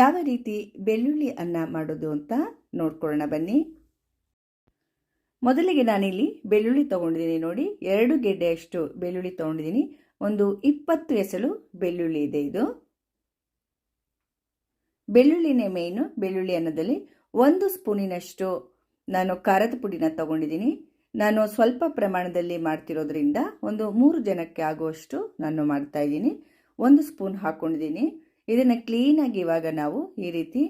ಯಾವ ರೀತಿ ಬೆಳ್ಳುಳ್ಳಿ ಅನ್ನ ಮಾಡೋದು ಅಂತ ನೋಡ್ಕೊಳ್ಳೋಣ ಬನ್ನಿ. ಮೊದಲಿಗೆ ನಾನಿಲ್ಲಿ ಬೆಳ್ಳುಳ್ಳಿ ತೊಗೊಂಡಿದ್ದೀನಿ ನೋಡಿ. ಎರಡು ಗೆಡ್ಡೆಯಷ್ಟು ಬೆಳ್ಳುಳ್ಳಿ ತೊಗೊಂಡಿದ್ದೀನಿ. ಒಂದು ಇಪ್ಪತ್ತು ಎಸಳು ಬೆಳ್ಳುಳ್ಳಿ ಇದೆ ಇದು. ಬೆಳ್ಳುಳ್ಳಿನೇ ಮೇಯ್ನು ಬೆಳ್ಳುಳ್ಳಿ ಅನ್ನದಲ್ಲಿ ಒಂದು ಸ್ಪೂನಿನಷ್ಟು ನಾನು ಖಾರದ ಪುಡಿನ ತಗೊಂಡಿದ್ದೀನಿ. ನಾನು ಸ್ವಲ್ಪ ಪ್ರಮಾಣದಲ್ಲಿ ಮಾಡ್ತಿರೋದ್ರಿಂದ ಒಂದು ಮೂರು ಜನಕ್ಕೆ ಆಗುವಷ್ಟು ನಾನು ಮಾಡ್ತಾ ಇದ್ದೀನಿ. ಒಂದು ಸ್ಪೂನ್ ಹಾಕ್ಕೊಂಡಿದ್ದೀನಿ ಇದನ್ನು ಕ್ಲೀನಾಗಿ ಇವಾಗ ನಾವು ಈ ರೀತಿ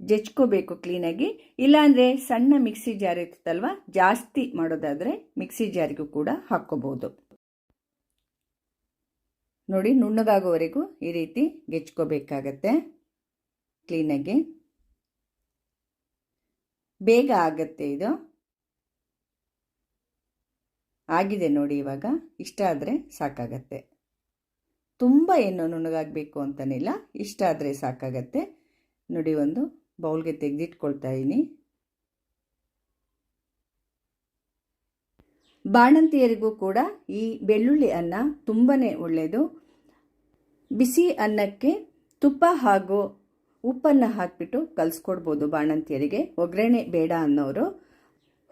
ಜಚ್ಕೋಬೇಕು ಕ್ಲೀನಾಗಿ ಇಲ್ಲಾಂದರೆ ಸಣ್ಣ ಮಿಕ್ಸಿ ಜಾರ್ ಇರ್ತದಲ್ವ, ಜಾಸ್ತಿ ಮಾಡೋದಾದರೆ ಮಿಕ್ಸಿ ಜಾರಿಗೂ ಕೂಡ ಹಾಕ್ಕೋಬೋದು. ನೋಡಿ ನುಣ್ಣಗಾಗೋವರೆಗೂ ಈ ರೀತಿ ಗೆಚ್ಕೋಬೇಕಾಗತ್ತೆ ಕ್ಲೀನಾಗಿ ಬೇಗ ಆಗತ್ತೆ ಇದು. ಆಗಿದೆ ನೋಡಿ ಇವಾಗ, ಇಷ್ಟ ಆದರೆ ಸಾಕಾಗತ್ತೆ. ತುಂಬ ಏನು ನುಣ್ಣಗಾಗಬೇಕು ಅಂತನಿಲ್ಲ. ಇಷ್ಟ ಆದರೆ ಸಾಕಾಗತ್ತೆ. ನೋಡಿ ಒಂದು ಬೌಲ್ಗೆ ತೆಗೆದಿಟ್ಕೊಳ್ತಾ ಇದ್ದೀನಿ ಬಾಣಂತಿಯರಿಗೂ ಕೂಡ ಈ ಬೆಳ್ಳುಳ್ಳಿ ಅನ್ನ ತುಂಬಾ ಒಳ್ಳೆಯದು ಬಿಸಿ ಅನ್ನಕ್ಕೆ ತುಪ್ಪ ಹಾಗೂ ಉಪ್ಪನ್ನು ಹಾಕಿಬಿಟ್ಟು ಕಲಿಸ್ಕೊಡ್ಬೋದು ಬಾಣಂತಿಯರಿಗೆ. ಒಗ್ಗರಣೆ ಬೇಡ ಅನ್ನೋರು.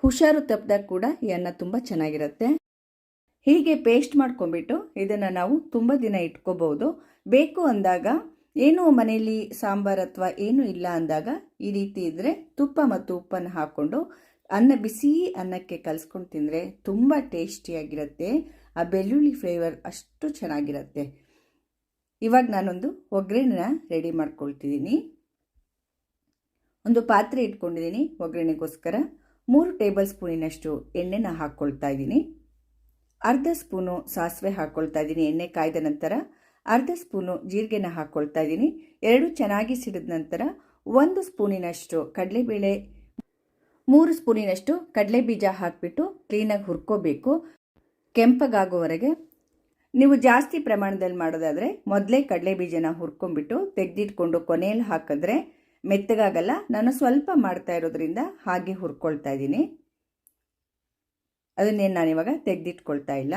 ಹುಷಾರು ತಪ್ಪದಾಗ ಕೂಡ ಈ ಅನ್ನ ತುಂಬ ಚೆನ್ನಾಗಿರುತ್ತೆ. ಹೀಗೆ ಪೇಸ್ಟ್ ಮಾಡ್ಕೊಂಡ್ಬಿಟ್ಟು ಇದನ್ನು ನಾವು ತುಂಬ ದಿನ ಇಟ್ಕೋಬಹುದು ಬೇಕು ಅಂದಾಗ ಏನು ಮನೆಯಲ್ಲಿ ಸಾಂಬಾರು ಅಥವಾ ಏನೂ ಇಲ್ಲ ಅಂದಾಗ ಈ ರೀತಿ ಇದ್ದರೆ ತುಪ್ಪ ಮತ್ತು ಉಪ್ಪನ್ನು ಹಾಕ್ಕೊಂಡು ಅನ್ನ ಬಿಸಿ ಅನ್ನಕ್ಕೆ ಕಲಿಸ್ಕೊಂಡು ತಿಂದರೆ ತುಂಬ ಟೇಸ್ಟಿಯಾಗಿರುತ್ತೆ. ಆ ಬೆಳ್ಳುಳ್ಳಿ ಫ್ಲೇವರ್ ಅಷ್ಟು ಚೆನ್ನಾಗಿರುತ್ತೆ. ಇವಾಗ ನಾನೊಂದು ಒಗ್ಗರಣೆನ ರೆಡಿ ಮಾಡ್ಕೊಳ್ತಿದ್ದೀನಿ. ಒಂದು ಪಾತ್ರೆ ಇಟ್ಕೊಂಡಿದ್ದೀನಿ ಒಗ್ಗರಣೆಗೋಸ್ಕರ. ಮೂರು ಟೇಬಲ್ ಸ್ಪೂನಿನಷ್ಟು ಎಣ್ಣೆನ ಹಾಕ್ಕೊಳ್ತಾ ಇದ್ದೀನಿ. ಅರ್ಧ ಸ್ಪೂನು ಸಾಸಿವೆ ಹಾಕ್ಕೊಳ್ತಾ ಇದ್ದೀನಿ. ಎಣ್ಣೆ ಕಾಯ್ದ ನಂತರ ಅರ್ಧ ಸ್ಪೂನು ಜೀರಿಗೆನ ಹಾಕ್ಕೊಳ್ತಾ ಇದ್ದೀನಿ. ಎರಡು ಚೆನ್ನಾಗಿ ಸಿಡಿದ ನಂತರ ಒಂದು ಸ್ಪೂನಿನಷ್ಟು ಕಡಲೆಬೇಳೆ, ಮೂರು ಸ್ಪೂನಿನಷ್ಟು ಕಡಲೆ ಬೀಜ ಹಾಕಿಬಿಟ್ಟು ಕ್ಲೀನಾಗಿ ಹುರ್ಕೋಬೇಕು. ಕೆಂಪಗಾಗೋವರೆಗೆ ನೀವು ಜಾಸ್ತಿ ಪ್ರಮಾಣದಲ್ಲಿ ಮಾಡೋದಾದರೆ ಮೊದಲೇ ಕಡಲೆ ಬೀಜನ ಹುರ್ಕೊಂಡ್ಬಿಟ್ಟು ತೆಗೆದಿಟ್ಕೊಂಡು ಕೊನೆಯಲ್ಲಿ ಹಾಕಿದ್ರೆ ಮೆತ್ತಗಾಗಲ್ಲ. ನಾನು ಸ್ವಲ್ಪ ಮಾಡ್ತಾ ಇರೋದ್ರಿಂದ ಹಾಗೆ ಹುರ್ಕೊಳ್ತಾ ಇದ್ದೀನಿ. ಅದನ್ನೇನು ನಾನಿವಾಗ ತೆಗೆದಿಟ್ಕೊಳ್ತಾ ಇಲ್ಲ.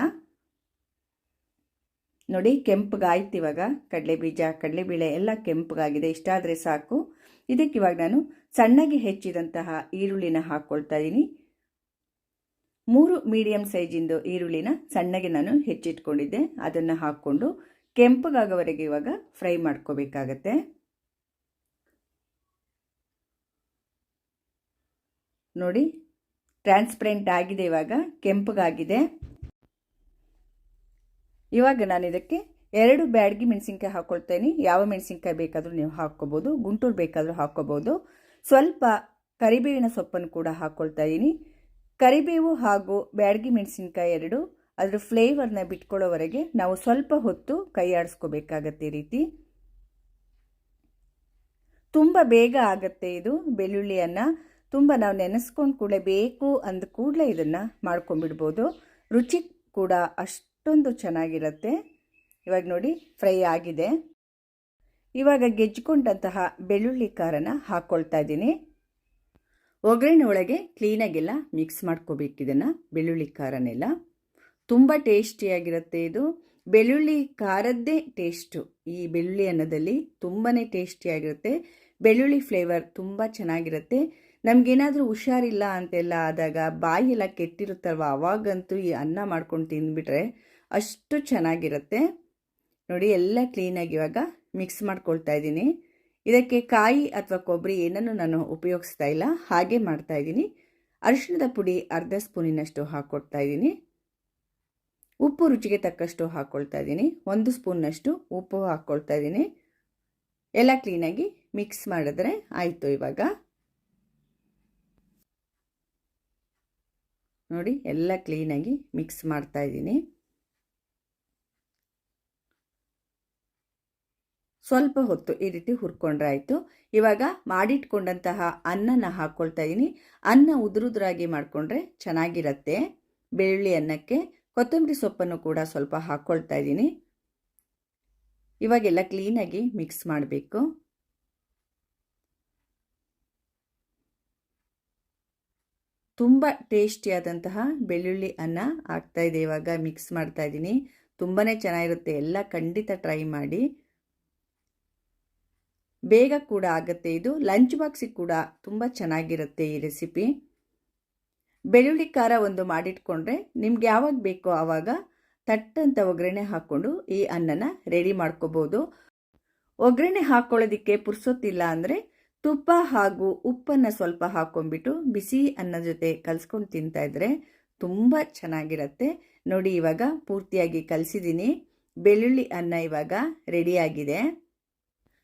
ನೋಡಿ, ಕೆಂಪಗಾಯ್ತು ಇವಾಗ. ಕಡಲೆ ಬೀಜ ಕಡಲೆಬೇಳೆ ಎಲ್ಲ ಕೆಂಪಗಾಗಿದೆ. ಇಷ್ಟಾದರೆ ಸಾಕು. ಇದಕ್ಕೆ ಇವಾಗ ನಾನು ಸಣ್ಣಗೆ ಹೆಚ್ಚಿದಂತಹ ಈರುಳ್ಳಿನ ಹಾಕ್ಕೊಳ್ತಾ ಇದ್ದೀನಿ ಮೂರು ಮೀಡಿಯಂ ಸೈಜಿಂದು ಈರುಳ್ಳಿನ ಸಣ್ಣಗೆ ನಾನು ಹೆಚ್ಚಿಟ್ಕೊಂಡಿದ್ದೆ. ಅದನ್ನು ಹಾಕ್ಕೊಂಡು ಕೆಂಪಗಾಗೋವರೆಗೆ ಇವಾಗ ಫ್ರೈ ಮಾಡ್ಕೋಬೇಕಾಗತ್ತೆ. ನೋಡಿ ಟ್ರಾನ್ಸ್ಪರೆಂಟ್ ಆಗಿದೆ ಇವಾಗ, ಕೆಂಪಗಾಗಿದೆ. ಇವಾಗ ನಾನು ಇದಕ್ಕೆ ಎರಡು ಬ್ಯಾಡ್ಗಿ ಮೆಣಸಿನ್ಕಾಯಿ ಹಾಕ್ಕೊಳ್ತೇನೆ ಯಾವ ಮೆಣಸಿನ್ಕಾಯಿ ಬೇಕಾದರೂ ನೀವು ಹಾಕ್ಕೋಬೋದು, ಗುಂಟೂರು ಬೇಕಾದರೂ ಹಾಕ್ಕೋಬೋದು. ಸ್ವಲ್ಪ ಕರಿಬೇವಿನ ಸೊಪ್ಪನ್ನು ಕೂಡ ಹಾಕ್ಕೊಳ್ತಾ ಇದ್ದೀನಿ ಕರಿಬೇವು ಹಾಗೂ ಬ್ಯಾಡ್ಗಿ ಮೆಣಸಿನ್ಕಾಯಿ ಎರಡು, ಅದರ ಫ್ಲೇವರ್ನ ಬಿಟ್ಕೊಳ್ಳೋವರೆಗೆ ನಾವು ಸ್ವಲ್ಪ ಹೊತ್ತು ಕೈ ಆಡಿಸ್ಕೋಬೇಕಾಗತ್ತೆ ರೀತಿ. ತುಂಬ ಬೇಗ ಆಗುತ್ತೆ ಇದು, ಬೆಳ್ಳುಳ್ಳಿಯನ್ನು. ತುಂಬ ನಾವು ನೆನೆಸ್ಕೊಂಡು ಕೂಡಲೇ ಬೇಕು ಅಂದ ಕೂಡಲೇ ಇದನ್ನು ಮಾಡ್ಕೊಂಬಿಡ್ಬೋದು ರುಚಿ ಕೂಡ ಅಷ್ಟೊಂದು ಚೆನ್ನಾಗಿರುತ್ತೆ. ಇವಾಗ ನೋಡಿ ಫ್ರೈ ಆಗಿದೆ. ಇವಾಗ ಗೆಜ್ಜಿಕೊಂಡಂತಹ ಬೆಳ್ಳುಳ್ಳಿ ಖಾರನ ಹಾಕ್ಕೊಳ್ತಾ ಇದ್ದೀನಿ. ಒಗ್ಗರಣೆ ಒಳಗೆ ಕ್ಲೀನಾಗೆಲ್ಲ ಮಿಕ್ಸ್ ಮಾಡ್ಕೋಬೇಕು ಇದನ್ನು, ಬೆಳ್ಳುಳ್ಳಿ ಖಾರನೆಲ್ಲ. ತುಂಬ ಟೇಸ್ಟಿಯಾಗಿರುತ್ತೆ ಇದು. ಬೆಳ್ಳುಳ್ಳಿ ಖಾರದ್ದೇ ಟೇಸ್ಟು. ಈ ಬೆಳ್ಳುಳ್ಳಿ ಅನ್ನದಲ್ಲಿ ತುಂಬಾ ಟೇಸ್ಟಿಯಾಗಿರುತ್ತೆ ಬೆಳ್ಳುಳ್ಳಿ ಫ್ಲೇವರ್ ತುಂಬ ಚೆನ್ನಾಗಿರುತ್ತೆ. ನಮಗೇನಾದರೂ ಹುಷಾರಿಲ್ಲ ಅಂತೆಲ್ಲ ಆದಾಗ ಬಾಯಿಯೆಲ್ಲ ಕೆಟ್ಟಿರುತ್ತಲ್ವ? ಅವಾಗಂತೂ ಈ ಅನ್ನ ಮಾಡ್ಕೊಂಡು ತಿಂದುಬಿಟ್ರೆ ಅಷ್ಟು ಚೆನ್ನಾಗಿರುತ್ತೆ. ನೋಡಿ, ಎಲ್ಲ ಕ್ಲೀನಾಗಿ ಇವಾಗ ಮಿಕ್ಸ್ ಮಾಡ್ಕೊಳ್ತಾ ಇದ್ದೀನಿ. ಇದಕ್ಕೆ ಕಾಯಿ ಅಥವಾ ಕೊಬ್ಬರಿ ಏನನ್ನು ನಾನು ಉಪಯೋಗಿಸ್ತಾ ಇಲ್ಲ. ಹಾಗೆ ಮಾಡ್ತಾ ಇದ್ದೀನಿ. ಅರಿಶಿಣದ ಪುಡಿ ಅರ್ಧ ಸ್ಪೂನಿನಷ್ಟು ಹಾಕ್ಕೊಡ್ತಾ ಇದ್ದೀನಿ. ಉಪ್ಪು ರುಚಿಗೆ ತಕ್ಕಷ್ಟು ಹಾಕ್ಕೊಳ್ತಾ ಇದ್ದೀನಿ. ಒಂದು ಸ್ಪೂನ್ನಷ್ಟು ಉಪ್ಪು ಹಾಕ್ಕೊಳ್ತಾ ಇದ್ದೀನಿ. ಎಲ್ಲ ಕ್ಲೀನಾಗಿ ಮಿಕ್ಸ್ ಮಾಡಿದ್ರೆ ಆಯಿತು ಇವಾಗ. ನೋಡಿ, ಎಲ್ಲ ಕ್ಲೀನಾಗಿ ಮಿಕ್ಸ್ ಮಾಡ್ತಾ ಇದ್ದೀನಿ. ಸ್ವಲ್ಪ ಹೊತ್ತು ಈ ರೀತಿ ಹುರ್ಕೊಂಡ್ರೆ ಆಯಿತು. ಇವಾಗ ಮಾಡಿಟ್ಕೊಂಡಂತಹ ಅನ್ನನ ಹಾಕ್ಕೊಳ್ತಾ ಇದ್ದೀನಿ. ಅನ್ನ ಉದುರುದ್ರಾಗಿ ಮಾಡಿಕೊಂಡ್ರೆ ಚೆನ್ನಾಗಿರತ್ತೆ. ಬೆಳ್ಳುಳ್ಳಿ ಅನ್ನಕ್ಕೆ ಕೊತ್ತಂಬರಿ ಸೊಪ್ಪನ್ನು ಕೂಡ ಸ್ವಲ್ಪ ಹಾಕ್ಕೊಳ್ತಾ ಇದ್ದೀನಿ. ಇವಾಗೆಲ್ಲ ಕ್ಲೀನಾಗಿ ಮಿಕ್ಸ್ ಮಾಡಬೇಕು. ತುಂಬ ಟೇಸ್ಟಿಯಾದಂತಹ ಬೆಳ್ಳುಳ್ಳಿ ಅನ್ನ ಆಗ್ತಾಯಿದೆ ಇವಾಗ ಮಿಕ್ಸ್ ಮಾಡ್ತಾ ಇದ್ದೀನಿ. ತುಂಬಾ ಚೆನ್ನಾಗಿರುತ್ತೆ. ಎಲ್ಲ ಖಂಡಿತ ಟ್ರೈ ಮಾಡಿ. ಬೇಗ ಕೂಡ ಆಗುತ್ತೆ ಇದು. ಲಂಚ್ ಬಾಕ್ಸಿಗೆ ಕೂಡ ತುಂಬ ಚೆನ್ನಾಗಿರುತ್ತೆ ಈ ರೆಸಿಪಿ ಬೆಳ್ಳುಳ್ಳಿ ಖಾರ ಒಂದು ಮಾಡಿಟ್ಕೊಂಡ್ರೆ ನಿಮ್ಗೆ ಯಾವಾಗ ಬೇಕೋ ಆವಾಗ ತಟ್ಟಂತ ಒಗ್ಗರಣೆ ಹಾಕ್ಕೊಂಡು ಈ ಅನ್ನನ ರೆಡಿ ಮಾಡ್ಕೋಬೋದು. ಒಗ್ಗರಣೆ ಹಾಕ್ಕೊಳ್ಳೋದಕ್ಕೆ ಪುರ್ಸೊತ್ತಿಲ್ಲ ಅಂದರೆ ತುಪ್ಪ ಹಾಗೂ ಉಪ್ಪನ್ನು ಸ್ವಲ್ಪ ಹಾಕೊಂಡ್ಬಿಟ್ಟು ಬಿಸಿ ಅನ್ನ ಜೊತೆ ಕಲಿಸ್ಕೊಂಡು ತಿಂತಾ ಇದ್ರೆ ತುಂಬ ಚೆನ್ನಾಗಿರುತ್ತೆ. ನೋಡಿ, ಇವಾಗ ಪೂರ್ತಿಯಾಗಿ ಕಲಿಸಿದ್ದೀನಿ ಬೆಳ್ಳುಳ್ಳಿ ಅನ್ನ ಇವಾಗ ರೆಡಿಯಾಗಿದೆ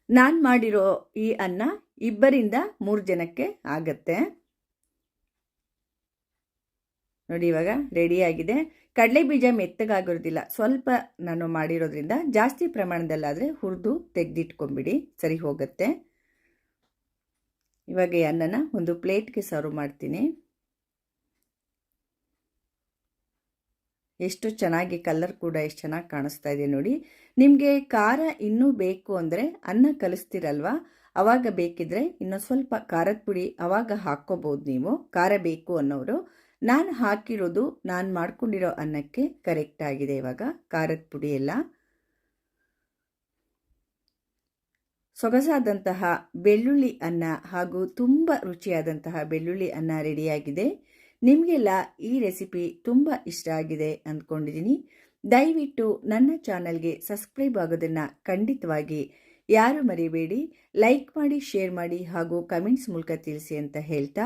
ನಾನು ಮಾಡಿರೋ ಈ ಅನ್ನ ಇಬ್ಬರಿಂದ ಮೂರು ಜನಕ್ಕೆ ಆಗತ್ತೆ. ನೋಡಿ, ಇವಾಗ ರೆಡಿಯಾಗಿದೆ ಕಡಲೆ ಬೀಜ ಮೆತ್ತಗಾಗಿರೋದಿಲ್ಲ. ಸ್ವಲ್ಪ ನಾನು ಮಾಡಿರೋದ್ರಿಂದ ಜಾಸ್ತಿ ಪ್ರಮಾಣದಲ್ಲಾದರೆ ಹುರಿದು ತೆಗೆದಿಟ್ಕೊಂಬಿಡಿ ಸರಿ ಹೋಗುತ್ತೆ. ಇವಾಗ ಈ ಅನ್ನನ ಒಂದು ಪ್ಲೇಟ್ಗೆ ಸರ್ವ್ ಮಾಡ್ತೀನಿ. ಎಷ್ಟು ಚೆನ್ನಾಗಿ ಕಲರ್ ಕೂಡ ಎಷ್ಟು ಚೆನ್ನಾಗಿ ಕಾಣಿಸ್ತಾ ಇದೆ ನೋಡಿ. ನಿಮಗೆ ಖಾರ ಇನ್ನೂ ಬೇಕು ಅಂದರೆ ಅನ್ನ ಕಲಿಸ್ತೀರಲ್ವಾ? ಅವಾಗ ಬೇಕಿದ್ರೆ ಇನ್ನೊಂದು ಸ್ವಲ್ಪ ಖಾರದ ಪುಡಿ ಅವಾಗ ಹಾಕ್ಕೋಬೋದು ನೀವು. ಖಾರ ಬೇಕು ಅನ್ನೋರು. ನಾನು ಹಾಕಿರೋದು, ನಾನು ಮಾಡ್ಕೊಂಡಿರೋ ಅನ್ನಕ್ಕೆ ಕರೆಕ್ಟ್ ಆಗಿದೆ ಇವಾಗ ಖಾರದ ಪುಡಿ ಎಲ್ಲ. ಸೊಗಸಾದಂತಹ ಬೆಳ್ಳುಳ್ಳಿ ಅನ್ನ ಹಾಗೂ ತುಂಬ ರುಚಿಯಾದಂತಹ ಬೆಳ್ಳುಳ್ಳಿ ಅನ್ನ ರೆಡಿಯಾಗಿದೆ. ನಿಮಗೆಲ್ಲ ಈ ರೆಸಿಪಿ ತುಂಬ ಇಷ್ಟ ಆಗಿದೆ ಅಂದ್ಕೊಂಡಿದ್ದೀನಿ. ದಯವಿಟ್ಟು ನನ್ನ ಚಾನಲ್ಗೆ ಸಬ್ಸ್ಕ್ರೈಬ್ ಆಗೋದನ್ನು ಖಂಡಿತವಾಗಿ ಯಾರು ಮರಿಬೇಡಿ. ಲೈಕ್ ಮಾಡಿ, ಶೇರ್ ಮಾಡಿ ಹಾಗೂ ಕಮೆಂಟ್ಸ್ ಮೂಲಕ ತಿಳಿಸಿ ಅಂತ ಹೇಳ್ತಾ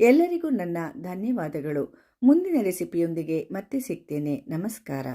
ಎಲ್ಲರಿಗೂ ನನ್ನ ಧನ್ಯವಾದಗಳು. ಮುಂದಿನ ರೆಸಿಪಿಯೊಂದಿಗೆ ಮತ್ತೆ ಸಿಗ್ತೇನೆ. ನಮಸ್ಕಾರ.